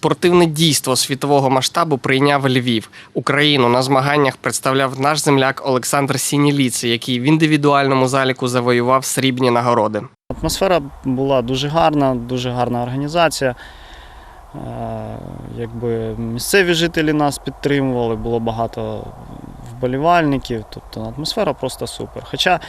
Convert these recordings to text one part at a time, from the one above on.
Спортивне дійство світового масштабу прийняв Львів. Україну на змаганнях представляв наш земляк Олександр Сініліци, який в індивідуальному заліку завоював срібні нагороди. Атмосфера була дуже гарна, дуже гарна організація. Е, Якби місцеві жителі нас підтримували, було багато вболівальників, тобто атмосфера просто супер. Хоча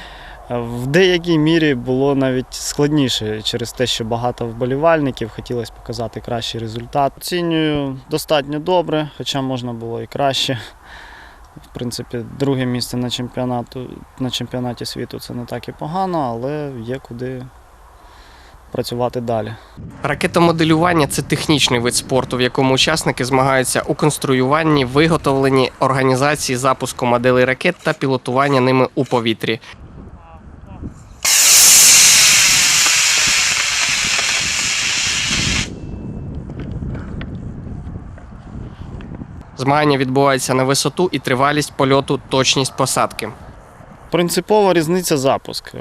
в деякій мірі було навіть складніше через те, що багато вболівальників, хотілося показати кращий результат. Оцінюю достатньо добре, хоча можна було і краще. В принципі, друге місце на, чемпіонату, на чемпіонаті світу це не так і погано, але є куди працювати далі. Ракетомоделювання це технічний вид спорту, в якому учасники змагаються у конструюванні, виготовленні, організації запуску моделей ракет та пілотування ними у повітрі. Змагання відбуваються на висоту і тривалість польоту, точність посадки. Принципова різниця запуск. Е,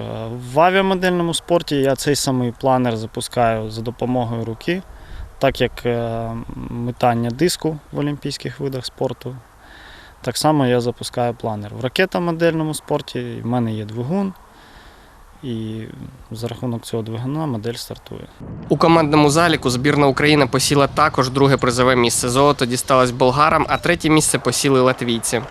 В авіамодельному спорті я цей самий планер запускаю за допомогою руки, так як е, метання диску в олімпійських видах спорту. Так само я запускаю планер. В ракетомодельному спорті в мене є двигун, і за рахунок цього двигуна модель стартує. У командному заліку збірна України посіла також друге призове місце. Золото дісталось болгарам, а третє місце посіли латвійці.